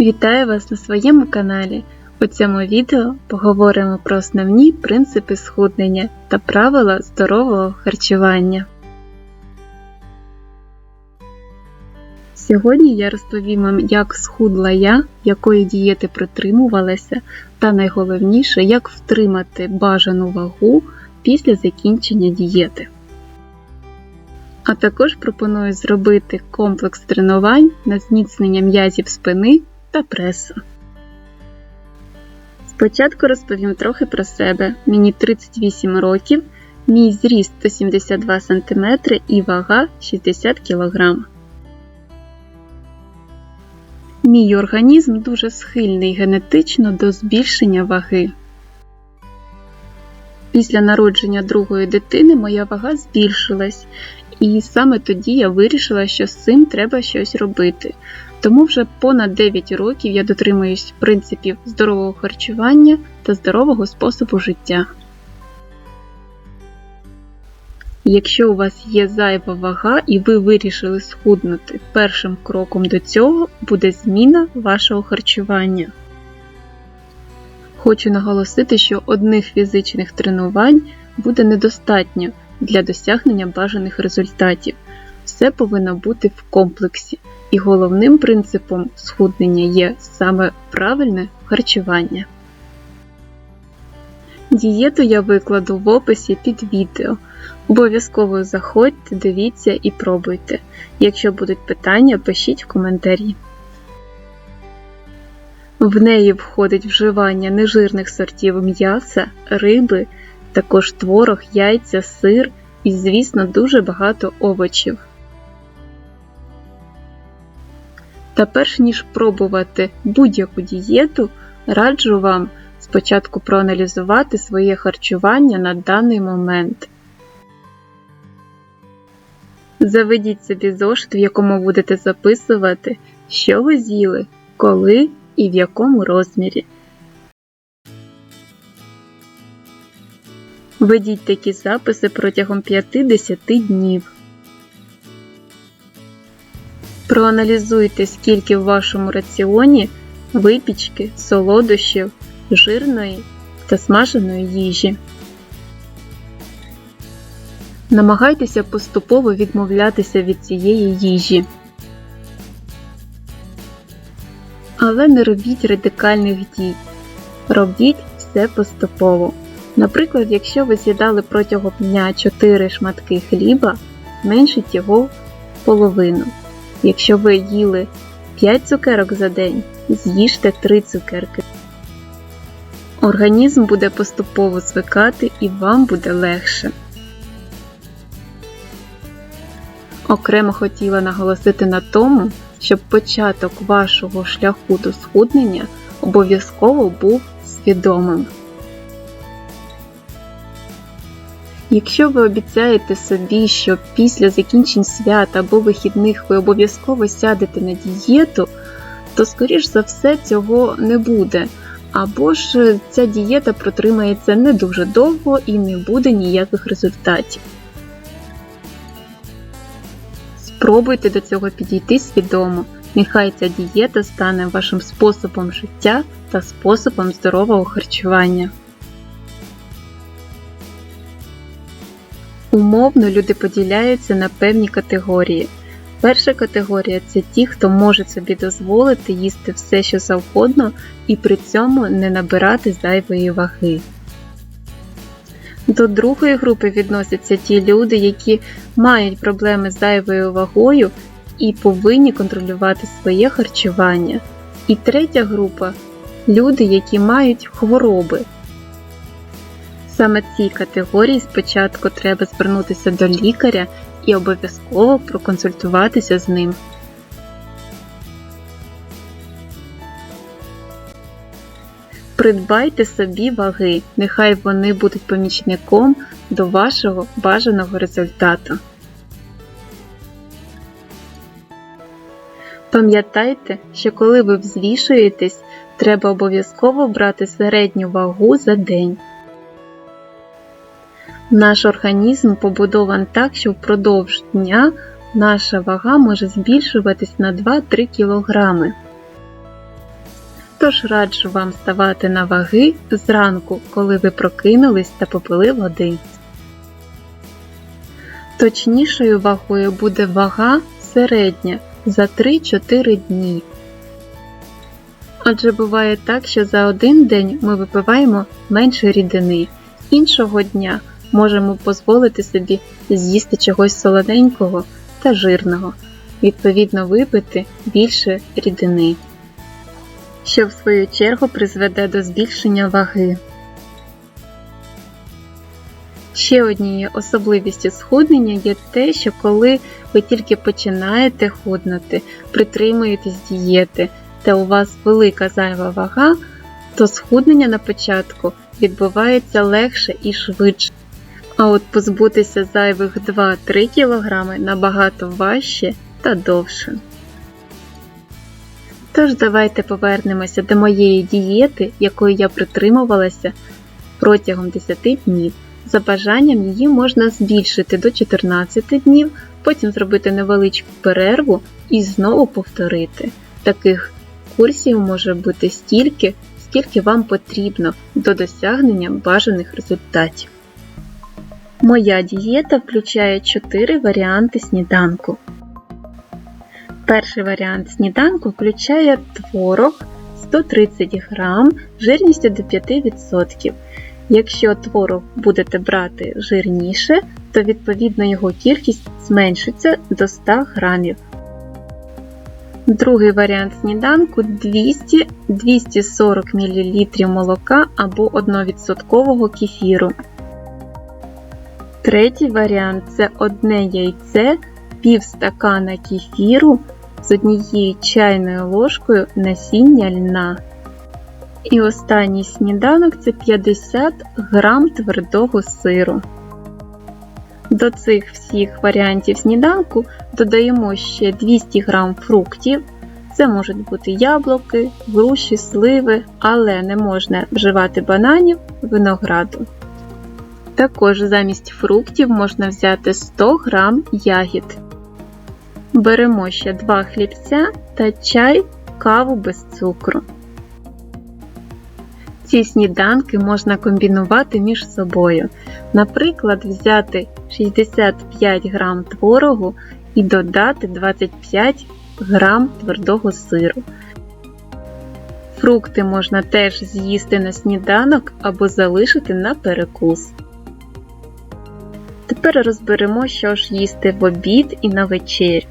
Вітаю вас на своєму каналі. У цьому відео поговоримо про основні принципи схуднення та правила здорового харчування. Сьогодні я розповім вам, як схудла я, якої дієти притримувалася, та найголовніше, як втримати бажану вагу після закінчення дієти. А також пропоную зробити комплекс тренувань на зміцнення м'язів спини та пресу. Спочатку розповім трохи про себе. Мені 38 років, мій зріст 172 см і вага 60 кг. Мій організм дуже схильний генетично до збільшення ваги. Після народження другої дитини моя вага збільшилась, і саме тоді я вирішила, що з цим треба щось робити. Тому вже понад 9 років я дотримуюсь принципів здорового харчування та здорового способу життя. Якщо у вас є зайва вага і ви вирішили схуднути, першим кроком до цього буде зміна вашого харчування. Хочу наголосити, що одних фізичних тренувань буде недостатньо для досягнення бажаних результатів. Все повинно бути в комплексі, і головним принципом схуднення є саме правильне харчування. Дієту я викладу в описі під відео. Обов'язково заходьте, дивіться і пробуйте. Якщо будуть питання, пишіть в коментарі. В неї входить вживання нежирних сортів м'яса, риби, також творог, яйця, сир і, звісно, дуже багато овочів. Та перш ніж пробувати будь-яку дієту, раджу вам спочатку проаналізувати своє харчування на даний момент. Заведіть собі зошит, в якому будете записувати, що ви з'їли, коли і в якому розмірі. Ведіть такі записи протягом 5-10 днів. Проаналізуйте, скільки в вашому раціоні випічки, солодощів, жирної та смаженої їжі. Намагайтеся поступово відмовлятися від цієї їжі. Але не робіть радикальних дій. Робіть все поступово. Наприклад, якщо ви з'їдали протягом дня 4 шматки хліба, зменшіть його половину. Якщо ви їли 5 цукерок за день, з'їжте 3 цукерки. Організм буде поступово звикати і вам буде легше. Окремо хотіла наголосити на тому, щоб початок вашого шляху до схуднення обов'язково був свідомим. Якщо ви обіцяєте собі, що після закінчень свят або вихідних ви обов'язково сядете на дієту, то, скоріш за все, цього не буде. Або ж ця дієта протримається не дуже довго і не буде ніяких результатів. Спробуйте до цього підійти свідомо. Нехай ця дієта стане вашим способом життя та способом здорового харчування. Умовно люди поділяються на певні категорії. Перша категорія це ті, хто може собі дозволити їсти все, що завгодно, і при цьому не набирати зайвої ваги. До другої групи відносяться ті люди, які мають проблеми з зайвою вагою і повинні контролювати своє харчування. І третя група люди, які мають хвороби. Саме цій категорії спочатку треба звернутися до лікаря і обов'язково проконсультуватися з ним. Придбайте собі ваги, нехай вони будуть помічником до вашого бажаного результату. Пам'ятайте, що коли ви взвішуєтесь, треба обов'язково брати середню вагу за день. Наш організм побудован так, що впродовж дня наша вага може збільшуватись на 2-3 кг. Тож раджу вам ставати на ваги зранку, коли ви прокинулись та попили води. Точнішою вагою буде вага середня за 3-4 дні. Адже буває так, що за один день ми випиваємо менше рідини, іншого дня можемо дозволити собі з'їсти чогось солоденького та жирного, відповідно випити більше рідини, що в свою чергу призведе до збільшення ваги. Ще однією особливістю схуднення є те, що коли ви тільки починаєте худнути, притримуєтесь дієти, та у вас велика зайва вага, то схуднення на початку відбувається легше і швидше. А от позбутися зайвих 2-3 кг набагато важче та довше. Тож давайте повернемося до моєї дієти, якої я притримувалася протягом 10 днів. За бажанням її можна збільшити до 14 днів, потім зробити невеличку перерву і знову повторити. Таких курсів може бути стільки, скільки вам потрібно до досягнення бажаних результатів. Моя дієта включає 4 варіанти сніданку. Перший варіант сніданку включає творог 130 г жирністю до 5%. Якщо творог будете брати жирніше, то відповідно його кількість зменшиться до 100 грамів. Другий варіант сніданку 200-240 мл молока або 1% кефіру. Третій варіант це одне яйце, пів стакана кефіру з однією чайною ложкою насіння льна. І останній сніданок це 50 грам твердого сиру. До цих всіх варіантів сніданку додаємо ще 200 г фруктів. Це можуть бути яблуки, груші, сливи, але не можна вживати бананів, винограду. Також замість фруктів можна взяти 100 г ягід. Беремо ще 2 хлібця та чай, каву без цукру. Ці сніданки можна комбінувати між собою. Наприклад, взяти 65 г творогу і додати 25 г твердого сиру. Фрукти можна теж з'їсти на сніданок або залишити на перекус. Тепер розберемо, що ж їсти в обід і на вечерю.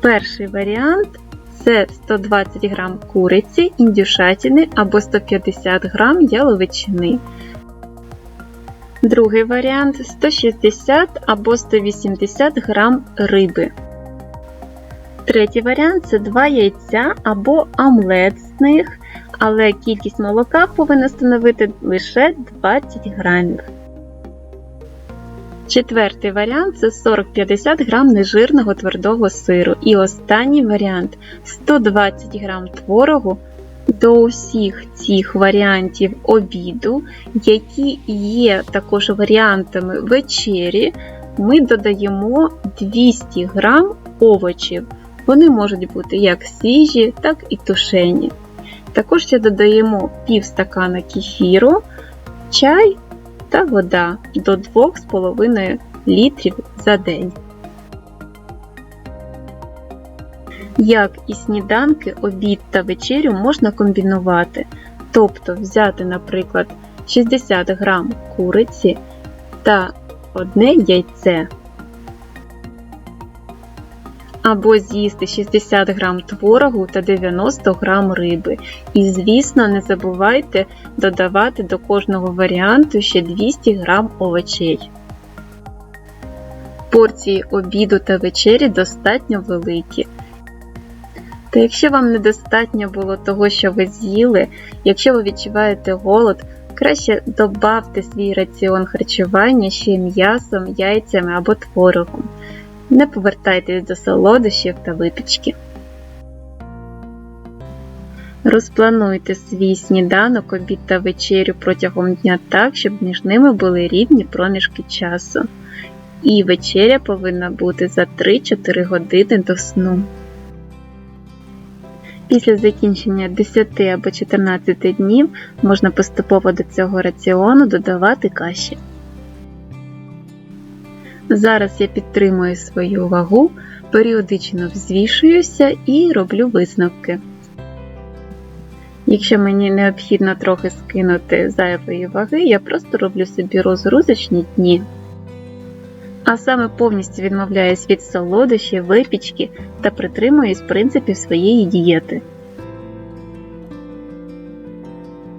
Перший варіант це 120 г куриці, індюшатини або 150 г яловичини. Другий варіант 160 або 180 г риби. Третій варіант це 2 яйця або омлет з них, але кількість молока повинна становити лише 20 грамів. Четвертий варіант це 40-50 г нежирного твердого сиру. І останній варіант 120 г творогу. До усіх цих варіантів обіду, які є також варіантами вечері, ми додаємо 200 г овочів. Вони можуть бути як свіжі, так і тушені. Також ще додаємо пів стакана кефіру, чай та вода до 2,5 літрів за день. Як і сніданки, обід та вечерю можна комбінувати, тобто взяти, наприклад, 60 г куриці та одне яйце або з'їсти 60 г творогу та 90 г риби. І, звісно, не забувайте додавати до кожного варіанту ще 200 г овочей. Порції обіду та вечері достатньо великі. Та якщо вам недостатньо було того, що ви з'їли, якщо ви відчуваєте голод, краще добавте свій раціон харчування ще м'ясом, яйцями або творогом. Не повертайтесь до солодощів та випічки. Розплануйте свій сніданок, обід та вечерю протягом дня так, щоб між ними були рівні проміжки часу. І вечеря повинна бути за 3-4 години до сну. Після закінчення 10 або 14 днів можна поступово до цього раціону додавати каші. Зараз я підтримую свою вагу, періодично взвішуюся і роблю висновки. Якщо мені необхідно трохи скинути зайвої ваги, я просто роблю собі розгрузочні дні. А саме повністю відмовляюсь від солодощів, випічки та притримуюсь принципів своєї дієти.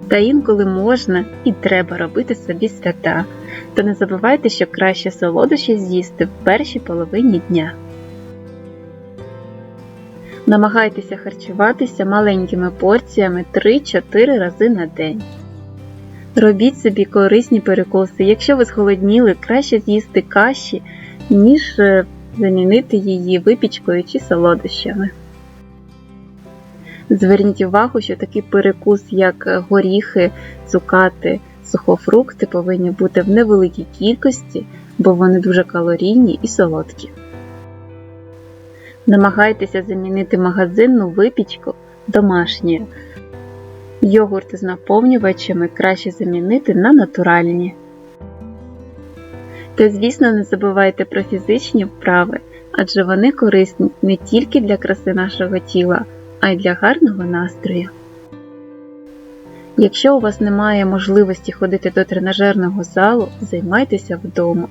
Та інколи можна і треба робити собі свята. Та не забувайте, що краще солодощі з'їсти в першій половині дня. Намагайтеся харчуватися маленькими порціями 3-4 рази на день. Робіть собі корисні перекуси. Якщо ви зголодніли, краще з'їсти каші, ніж е, замінити її випічкою чи солодощами. Зверніть увагу, що такий перекус, як горіхи, цукати, сухофрукти повинні бути в невеликій кількості, бо вони дуже калорійні і солодкі. Намагайтеся замінити магазинну випічку домашньою. Йогурти з наповнювачами краще замінити на натуральні. Та, звісно, не забувайте про фізичні вправи, адже вони корисні не тільки для краси нашого тіла, а й для гарного настрою. Якщо у вас немає можливості ходити до тренажерного залу, займайтеся вдома.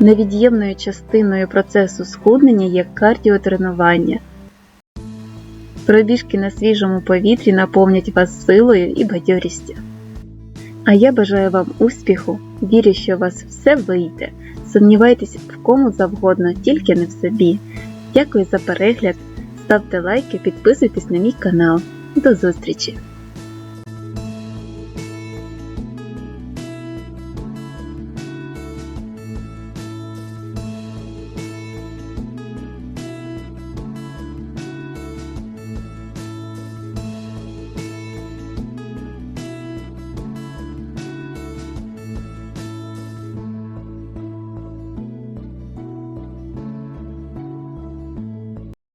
Невід'ємною частиною процесу схуднення є кардіотренування. Пробіжки на свіжому повітрі наповнять вас силою і бадьорістю. А я бажаю вам успіху, вірю, що у вас все вийде. Сумнівайтеся в кому завгодно, тільки не в собі. Дякую за перегляд, ставте лайки, підписуйтесь на мій канал. До зустрічі!